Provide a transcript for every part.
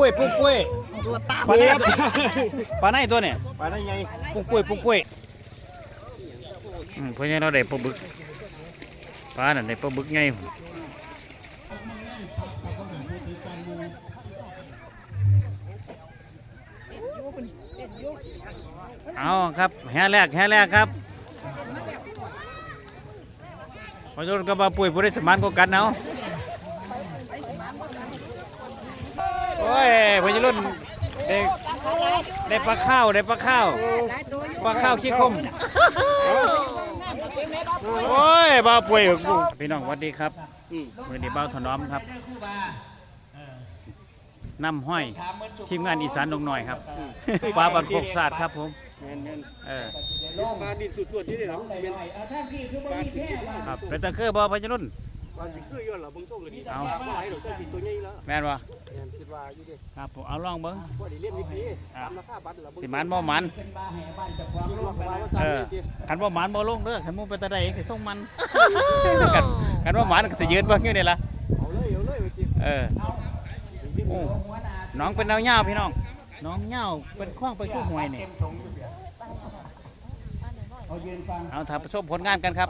ปุ้ยปุ้งปุ้ยตัวตามปลาไหนปลาไหนตัวเนี่ยไปได้ไงปุ้งปุ้ยปุ้งปุ้ยอืมเพราะงั้นเราได้ปลาบึกปลานั่นได้ปลาบึกไงเอาครับแห่แรกแห่แรกครับพอโดนกับปลาปุ้ยผู้ได้สมานก็กันเอาโอ้ย พอจะรุ่นได้ได้ปลาข้าวได้ปลาข้าวปลาข้าวขี้คมโอ้ยบ้าป่วยกับกูพี่น้องสวัสดีครับมือนี้เบ้าถนอมครับน้ำห้อยทีมงานอีสานลงหน่อยครับปลาบันโคกศาสตร์ครับผมแม่นแม่นเออปลาดินสุดๆที่นี่เหรอเป็นปลาที่ครับเป็นตะเครือบ่พะยรุ่นปลาที่คือย้อนเหรอเบิ่งโซ่กันดีเอาปลาไหลหรอกเจ้าสิตัวใหญ่แล้วแม่นบ่แม่นคิด ว่าอยู่ดิครับผมเอาลองเบิ้งพอดีเล่มนี้พี่ตามราคาบัตรเหรอสิหมันบ่หมันยิงหลอกมาว่าเอซ้ำอนี่ดิคันบ่หมันบ่ลงเด้อคันหมูเป็นตะไดก็ส่งมันกันคันบ่หมันก็สิยืนเบิ่งอยู่นี่ล่ะเอาเลยเอาเลยไปจิเออโอ้น้องเป็นแนวเหย้าพี่น้องน้องเหย้าเป็นข้องไปคู่หวยนี่ เอาถ้าประสบผลงานกันครับ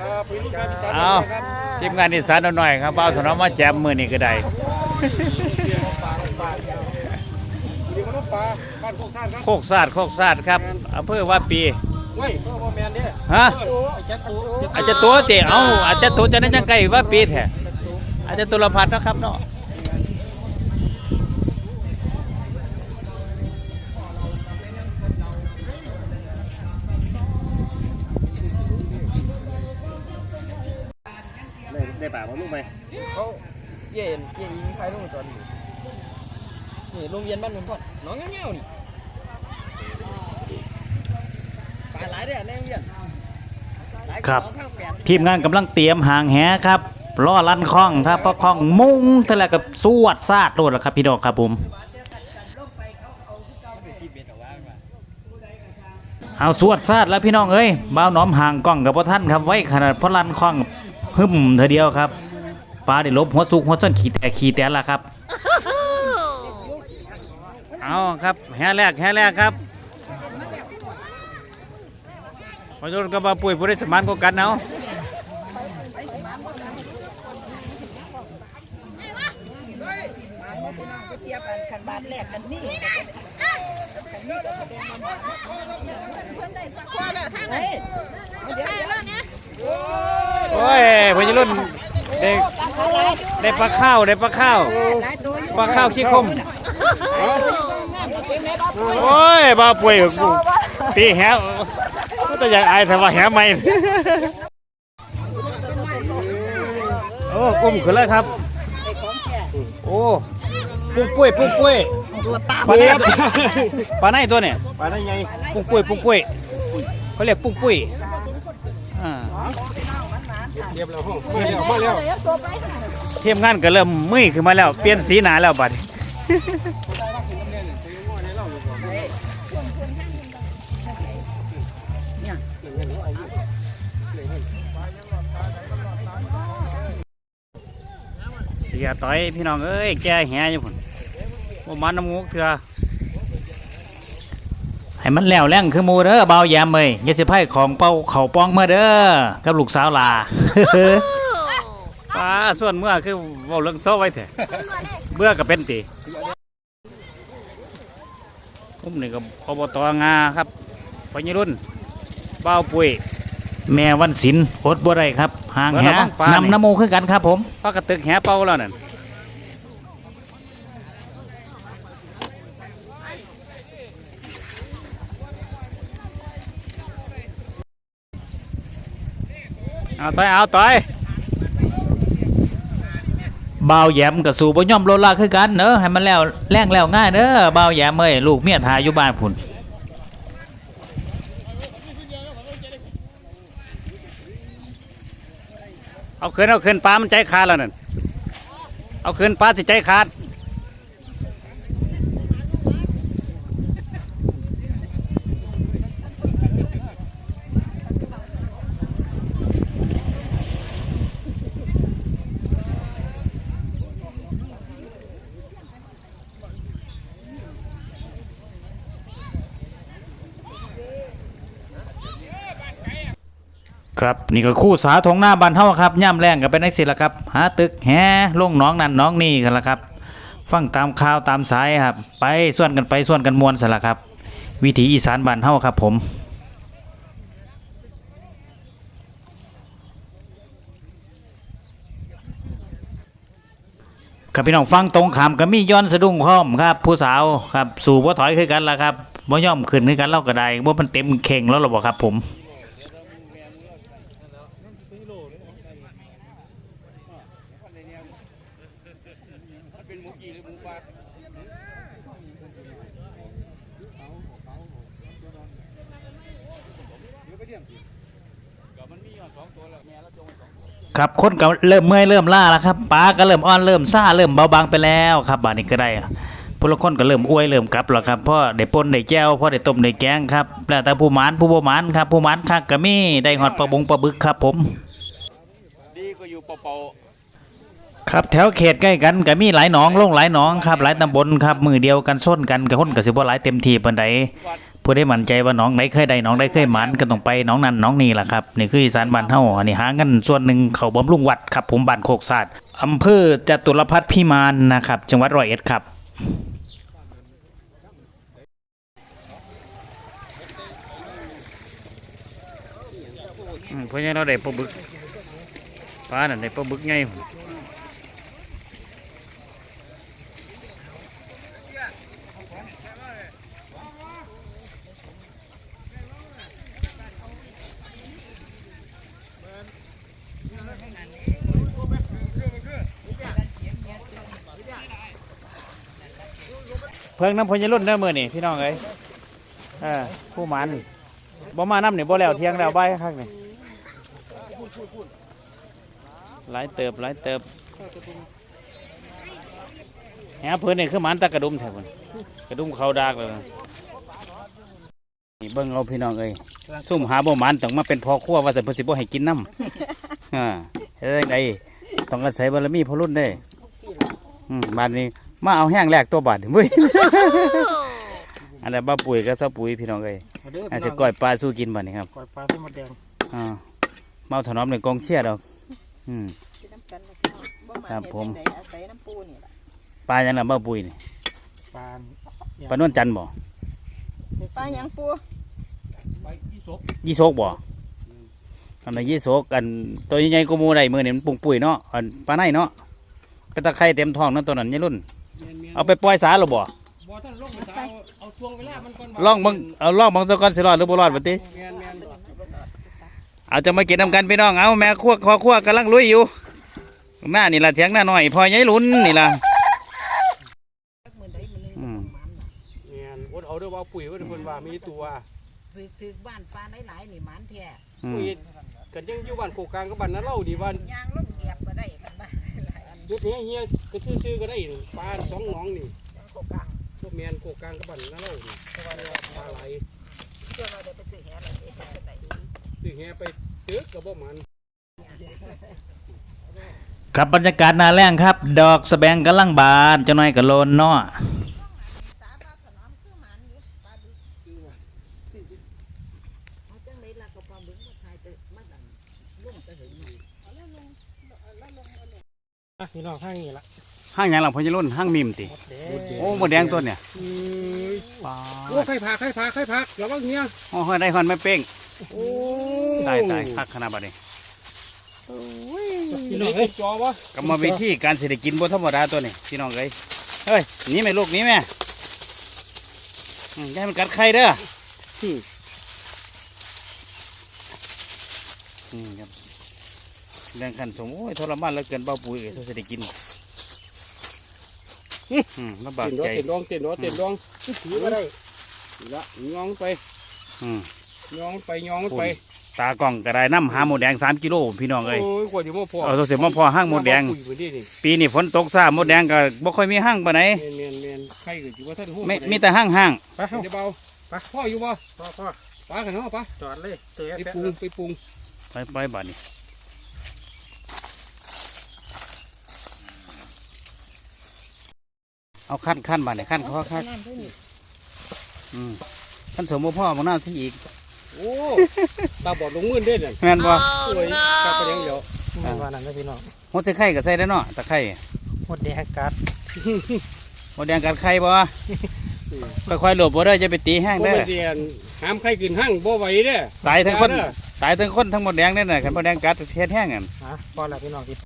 ครับพี่ลูกค้าพิซซ่าเอาครับทีมงานอีสานเอาหน่อยครับเบาถนอมมาแจมมือนี่ก็ได้ดีมันปลาบ้านโคกท่านครับโคกซาดโคกซาดครับอำเภอว่าปีเว้ยพ่อพ่อแมนเนี่ยฮะไอ้แจ็คตูอาจจะตัวเตะเอาอาจจะตัวจะนั้นจังไกลว่าปีแท้อาจจะตัวละพัดเนาะครับเนาะ ได้ได้ปลาลูกไหมเขาเย็นเย็นยิงใครลงตอนนี้นี่โรงเรียนบ้านหนุนพ่อน้องเงี้ยวนี่ปลาหลายเด้อในโรงเรียนหลายกว่าน้องข้างแปดทีมงานกำลังเตรียมหางแหครับล่อลั่นคล้องถ้าพอคล้องมุ้งท่าไหรกับสวดซาดโลดแล้วครับพี่น้องครับผมเอาสวดซาดแล้วพี่น้องเอ้ยบ้าวหน้อมห่างกล้องกับพ่อท่านครับไว้ขนาดพ่อลั่นคล้อง หึ่มเธอเดียวครับปลาได้ลบหัวสุกหัวส้นขี่แต่ขี่แต่ละครับเอาครับแห่แรกแห่แรกครับพอโดนกับาปุ้ยผู้ได้สมานก็กันเอาเทียบกันคันบาทแรกกันนี่พอแล้วท่านเลยเดี๋ยวแล้วเนี่ย โอ้ยพอรุ่นได้ได้ปลาข้าวได้ปลาข้าวหลายตัวอยู่ปลาข้าวขี้คมโอ้ยบ้าป่วยกับกูตีแหวก็จะอยากอายแต่ว่าแหไม่โอ้กุ้มขึ้นแล้วครับ โอ้ปุ้งปุ้ยปุ้งปุ้ยตัวตามปลาไหนปลาไหนตัวเนี่ยปลาได้ไงปุ้งปุ้ยปุ้งปุ้ยเขาเรียกปุ้งปุ้ยอ่า เรียบแล้วห้อมาแล้วมาแล้วเทียมงานก็เริ่มมืยขึ้นมาแล้วเปลี่ยนสีหนาแล้วบัดเสียต่อยพี่น้องเอ้ยแกแหอยู่พุ่นบ่มันน้ำงูกเถื่อ ให้มันแล้วแรงคือหมูเด้อเบาแยมเอ้ยอย่าสิไพ่ของเป่าเขาป้องเมื่อเด้อกับลูกสาวลาป้าส่วนเมื่อคือเว้าเรื่องโซ่ไว้เถอะเบื่อก็เป็นติผมนี่ก็อบตงาครับพญรุ่นเบ้าปุ้ยแม่วันศิลป์อดบ่ได้ครับห่างแหนำน้ำมูคือกันครับผมปากระตึกแหเป่าแล้วนั่น เอาต่อยเอาต่อยบ่าวแยมกับสู่บ่ย่อมโลดลาคือกันเนอะให้มันแล้วแรงแล้วง่ายเด้อบ่าวแยมเอ้ยลูกเมียทาอยู่บ้านพุ่นเอาคืนเอาคืนปลามันใจขาดแล้วนั่นเอาคืนปลาสิใจขาด ครับนี่ก็คู่สาทงหน้าบ้านเฮาครับย่ำแรงก็เป็นไอ้สิละครับ หาตึกแฮลงน้องนั่นน้องนี่กันละครับ ฟังตามข่าวตามสายครับ ไปส่วนกันไปส่วนกันมวนสละครับ วิถีอีสานบ้านเฮาครับผมครับพี่น้องฟังตรงขามก็มีย้อนสะดุ้งพร้อมครับ ผู้สาวครับสู่บ่ถอยคือกันละครับบ่ย่อมขึ้นคือกันเล่าก็ได้บ่มันเต็มเข่งแล้วหรอบ่ครับผม เป็นหมูกี่หรือหมูปลา ครับคนก็เริ่มเมื่อยเริ่มล้าแล้วครับปลาก็เริ่มอ่อนเริ่มซ่าเริ่มเบาบางไปแล้วครับบาดนี้ก็ได้ผู้ลคนก็เริ่มอ้วยเริ่มกลับแล้วครับพราะได้ป่นได้แก้วพราะได้ต้มได้แกงครับแล้วแต่ผู้หมานผู้บ่หมานครับผู้หมานคักก็มีได้ฮอดปลาบงปลาบึกครับผมดีก็อยู่เปาครับแถวเขตใกล้กันก็มีหลายหนองลงหลายหนองครับหลายตำบลครับมือเดียวกันส้นกันกับคนก็สิบ่หลายเต็มทีปานใด ผู้ได้มั่นใจว่าหนองไหนเคยได้องใดเคยหมันก็ต้องไปหนองนั้นหนองนี้ล่ะครับนี่คืออีสานบ้านเฮาอันนี้หาเงินส่วนหนึ่งเขาบำรุงวัดครับ ผมบ้านโคกศาสตร์อำเภอจตุรพัฒน์พิมานนะครับ จังหวัดร้อยเอ็ดครับเพราะฉะนั้นเราได้ปลาบึกปลานั่นได้ปลาบึกไง เพิ่งน้ำพญรุ่นเด้อมือนี่พี่น้องเอ้ยเออผู้หมันบ่มาน้ำนี่บ่แล้วเที่ยงแล้วใบายคักนี่หลายเติบหลายเติบแหเพิ่นนี่คือหมันตะกระดุมแท้พุ่นกระดุมเขาดากเลยนะนี่เบิ่งเอาพี่น้องเอ้ยซุ่มหาบ่หมันต้องมาเป็นพ่อครัวว่าซั่นเพิ่นสิบ่ให้กินน้ำอ่าเฮ็ดจังไดต้องอาศัยบารมีพ่อรุ่นเด้อืมบาดนี้ มาเอาแห้งแรกตัวบาดเว้ยอันนั้นบ้าปุ๋ยกับซาปุ๋ยพี่น้องเอ้ยอันสิก้อยปลาสู้กินบัดนี้ครับปล่อยปลาที่มดแดงอ่าเมาถนอมในกองเชียร์ดอกอืมสิน้ำกันนะพี่น้องบ่มาครับผมเฮ็ดจั่งใดอาศัยน้ำปูนี่ล่ะปลาอย่างนั้นบ้าปุ๋ยนี่ปลาปลานวลจันทร์บ่ปลาหยังปูๆไปยี่สกยี่โศกบ่อันนั้นยี่โศกกันตัวใหญ่ๆก็มูได้มือนี่มันปุงปุ๋ยเนาะอันปลาในเนาะเป็นตะไคร่เต็มท้องเนั่นตัวนั้นยี่รุ่น เมียนเมียนเอาไปปล่อยสาหรือบ่บ่ท่านลงไปสาวเอาช่วงเวลามันก่อนลองเบิ่งเอาลองเบิ่งซะก่อนสิรอดหรือบ่รอดบัดนี้เมียนเมียนเอาจะมากินนำกันพี่น้องเอาแม่คั่วคอคั่วกำลังลุยอยู่หน้านี่ละเถียงหน้าหน่อยพอใหญ่หลุนนี่ละมื้อใดมื้อหนึงอืมเมียนอดเอาเด้อว่าปุ๋ยว่าเพิ่นว่ามีตัวถือถือบ้านปลาหลายๆนี่หมานแท้อืมปุ๋ยกันยังอยู่บ้านโคกกลางกับบ้านนาเล่านี่บ้านยางลง ยอันเฮ็ดเฮียเฮียก็ซื้อๆก็ได้นี่ปลาสองหนองนี่โคกกางพวกเมียนโกกลางกับบ้านนเล่านี่เพราะว่าปลาไหลเชื่อว่าได้ไปซื้อแหอะไรเฮ็ดจั่งใดซื้อแฮไปเจอกับบ่มันครับบรรยากาศหนาแรงครับ ดอกสะแบงกำลังบานจะน้อยกับโลนเนาะ ตาปลาถนอมคือหมานอยู่ปลาบึกเอาจังไดล่ะก็ปลาบึกมาทายไปมาดันลุ่มไปถึงนี่เอาแล้วลงแล้วลงเอาเนี่ย อะพี่น้องข้างนี้ละห้างหยังหลังพญรุ่นห้างมิมติแดโอ้หมดแดงตัวเนี่ยเอ้ยปลาโอ้ไข่ผักไข่ผักไข่ผักระวังเฮียโอ้ยได้ฮอนไม่เป้งโอ้ตายตายคักขนาดบัดนี้พี่น้องเอ้ยจอวะกรรมวิธีการเศรษฐกินบ่ธรรมดาตัวนี้พี่น้องเอ้ยเฮ้ยหนี่แม่ลูกหนี่แม่อืมอย่าให้มันกัดใครเด้ออืมครับ แรงขันสมโอ้ยทรมานเหลือเกินเบาปุ๋ยเอ้ยเศรษฐกินอืมลำบากเต้นดอใจ เต้นดองเต้นดอเต้นดองถือก็ได้นี่ละยองไปอืมยองไปยองไปตากล้องก็ได้น้ำหาหมูแดงสามกิโลพี่น้องเอ้ยโอ้ยกว่าจะมาพอเอาตัวเสียมาพอห้างหมูแดง ปุ๋ยพื้นที่นี่ปีนี้ฝนตกซ่าหมูแดงก็บ่ค่อยมีห้างปานไหนเมียนเมียนเมียนใครก็สิว่าท่านหู้ไม่มีแต่ห้างห้างไปเฮาเดี๋ยวเบาไปพ่ออยู่บ่พ่อพ่อป้ากันเนาะป้าจอดเลยเตะไปปรุงไปปรุงไปไปบัดนี้ เอาขั้นขั้นบัดนี้ขั้นข้อขั้นน้ำเพิ่นนี่อืมขั้นสมบูพ่อมองน้ำสิอีกโอ้ตาบอดลงมือเด้นั่นแม่นบ่สวยกลับไปยังเดียวมันว่านั่นนะพี่น้องหดใส่ไข่ก็ใส่ได้เนาะตะไคร้หมดแดงกัดหมดแดงกัดไข่บ่ค่อยๆหลบบ่ได้จะไปตีแห้งบ่เด้อแม่นสิอันหามไข่ขึ้นห้างบ่ไหวเด้อตายทั้งคนอย่าเด้อตายทั้งคนทั้งหมดแดงเด้อน่ะคันหมดแดงกัดเฮ็ดแห้งกันฮะพอแล้วพี่น้องที่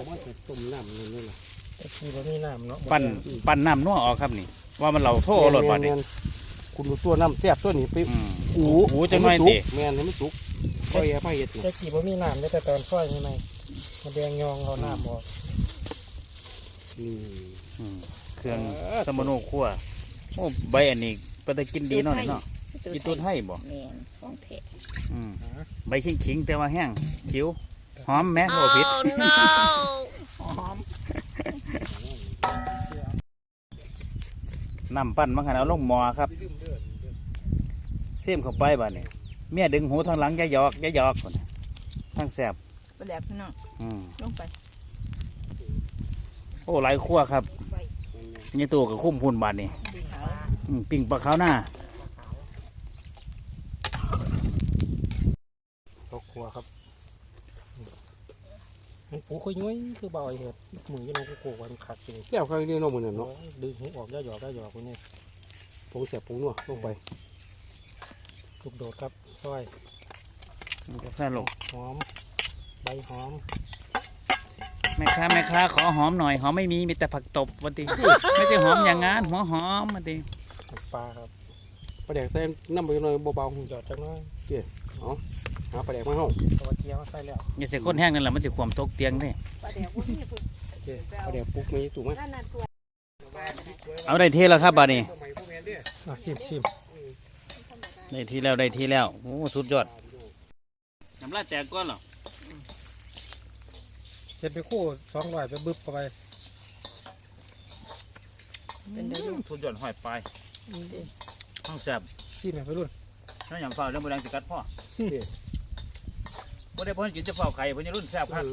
บ่มาจะต้มน้ำนั่นนี่ล่ะตะกี้บ่มีน้ำเนาะปั่นปั่นน้ำนัวออกครับนี่ ว่ามันเหล่าโทษรถบัดนี่แม่นๆคุณดูตัวน้ำแซ่บตัวนี้ไปอืมอูอูจังหน่อยติแม่นให้มันสุกค่อยเอาไปเฮ็ดนี่ตะกี้บ่มีน้ำแต่ตอนซอยนี่ไหมหมดแดงยองเอาน้ำออกนี่อืมเครื่องสมโนครัวโอ้ใบอันนี้ก็ได้กินดีเนาะนี่เนาะกินตัวไทยบ่แม่นของแท้อืมใบขิงๆแต่ว่าแห้งคิ้ว หอมแม่บ่ผิดหอมน้ำปั้นมันกันเอาลงหม้อครับเสียมเข้าไปบัดนี้เมียดึงหูทางหลังอย่าหยอกอย่าหยอกพุ่นน่ะทางแสบประแดกพี่น้องอืมลงไป โอ้หลายครัวครับนี่ตัวกับคุ้มพุ่นบาดนี้ดีขาวอืมปิ้งปลาขาวหน้า ตกครัวครับ มันปูคุยย้อยคือเบาไอ้เห็ดมือยังกูโกวันขัดจริงแซ่บข้างนี้เนาะมื้อนั้นเนาะเนาะดึงหูออกย่าหยอกย่าหยอกคนนี้ผงแซ่บผงนัวลงไปลูกโดดครับซอยกาแฟลงหอมใบหอมแม่ค้าแม่ค้าขอหอมหน่อยหอมไม่มีมีแต่ผักตบวันทีไม่ใช่หอมอย่างงั้นหัวหอมวันทีน้ำปลาครับปลาแดกใส่น้ำไปหน่อยเบาหยอดจังน้อยๆ หาปลาแดกมาเฮาตัวเจียวใส่แล้วอย่าเสียคนแห้งนั่นแหละมันจะขวมตกเตียงนี่ประแดกบ่มีเพิ่นโอเคปลาแดกปุ๊กไม่ถูกไหมนั่นน่ะตัวเอาได้ที่แล้วครับบาดนี้อะชิมชิมได้ที่แล้วได้ที่แล้วโอ้สุดยอดน้ำลายแตกก้อนเหรอเจ็ดไปคู่สองร้อยไปบึบเข้าไปเป็นได้ลูกสุดยอดหอยปลายห้องแสบชิมให้ไปรุ่นนั่นอย่างฝ้าเรื่องบแดงสิกัดพ่อ บ่ได้เพิ่นกินจะเฝ้าไข่เพิ่นจะรุ่นแซ่บครับ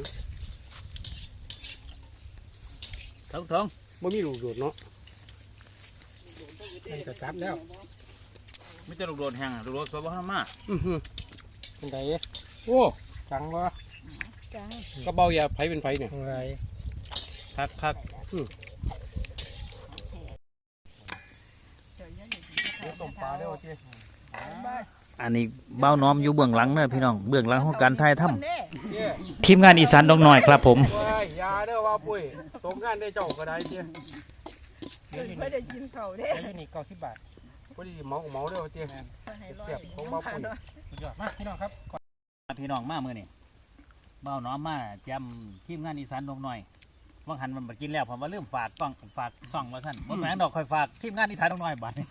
ท้องท้องบ่มีลูกโดดเนาะนี่ก็จับแล้วไม่จะลูกโดดแห้งอะลูกโดดสวยบ่ห้ามมาอื้อหือเป็นไงโอ้จังวะจ้ากระเบายาไผเป็นไผเนี่ยอะไรคักคักเดี๋ยวยังอยู่ต้มปลาได้โอเค อันนี้เบ้าน้อมอยู่เบื้องหลังเด้อพี่น้องเบื้องหลังของการถ่ายทำเด้เจ้ทีมงานอีสานดงน้อยครับผมว้ายยาเด้อว่าปุ้ยตกงานได้เจ้าก็ได้เจ้เพิ่นบ่ได้กินข้าวเด้ไอ้นี่เก้าสิบบาทพอดีเมาเมาเด้อเจ้เพิ่นให้ร้อยเสียบของบ่ปุ๋ยสุดยอดมากพี่น้องครับพี่น้องมาเมื่อนี่เบ้าน้อมมาจำทีมงานอีสานดงน้อย ว่างหันมันมากินแล้วผมว่าลืมฝากกล้องฝากซ่องไว้ท่านบ่แม่นดอกคอยฝากทีมงานอีสานดงน้อยบัดนี้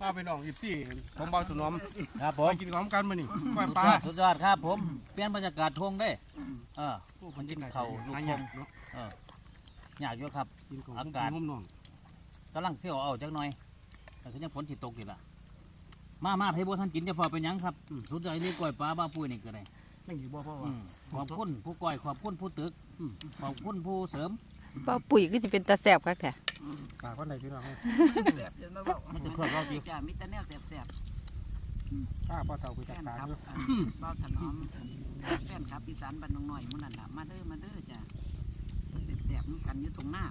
ป้าไปน้อง24ผมเบาสุนอมครับผไปมกินของกันมื้อนี้ก้อยสุดปลายอดสุดยอดครับผมเปลี่ยนบรรยากาศทงได้เออมันกินข้าวลูกหาทหยังงเนาะอยากอยู่ครับกินของอากาศมุมน้องกำลังเสียวเอาจักหน่อย แต่ก็ยังฝนสิตกอยู่ล่ะมามาให้บัวท่านกินจะฝากเป็นหยังครับอืมสุดใจนี่กล้วยปลาบ้าปุ้ยนี่ก็ได้นั่งสิบ่พ่ออืว่ามขอบคุณผู้ก้อยขอบคุณผู้ตึกอืม ขอบคุณผู้เสริมป้าปุ๋ยก็สิเป็นตาแซ่บคักแท้ฝากคนไหนพี่น้องให้แซ่บจนมาบอกมันจะเคลือบเราจีจ้ามีแต่แนวแซ่บป้าป้าเต่าไปแฟจากนสารครับด้วยอันเบ้าถนอมแฟนครับอีสานบ้านน้องหน่อยหมุ่นนั่นล่ะมาเด้อมาเด้อจ้ะแสบๆน้ำกันอยู่ตรงหน้า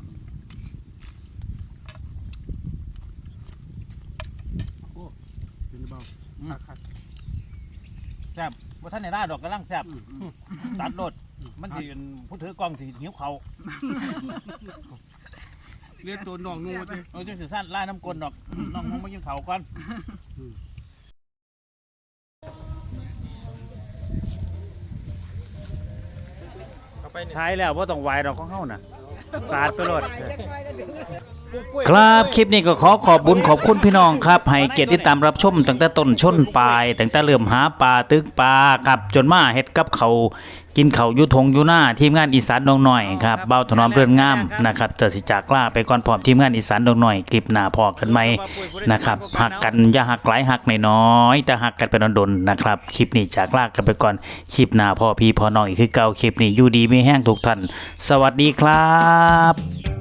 เป็นเบา แซ่บว่าท่านในหน้าดอกกำลังแซ่บตัดรถมันสิผู้ถือกล้องสิหิวเขาวเรียกตัวน้องนูเจ้เราจะสิสั้นล่าน้ำกลนดอกน้องคงมากินเขาวก่อนเข้าไปเนี่ยท้ายแล้วว่าต้องไหวดอกของเฮาน่ะสาดไปรถค ครับคลิปนี้ก็ขอขอบบุญขอบคุณพี่น้องครับ ให้เกียรติติดตามรับชมตั้งแต่ต้นชนปลายตั้งแต่เริ่มหาปลาตึกปลาครับจนมาเฮ็ดกับเขาวกินเขาวอยุทงอยุหน้าทีมงานอีสานดงหน่อยครับเบ้าถนอมเรือนงามนะครับจะสิจากลาไปก่อนพร้อมทีมงานอีสานดงหน่อยคลิปหน้าพอกันไหมนะครับหักกันอย่าหักหลายหักน้อยๆแต่หักกันเป็นดนๆนะครับคลิปนี้จากลากันไปก่อนคลิปหน้าพ่อพี่พ่อน้องอีกคือเก่าคลิปนี้อยู่ดีไม่แห้งทุกท่านสวัสดีครับ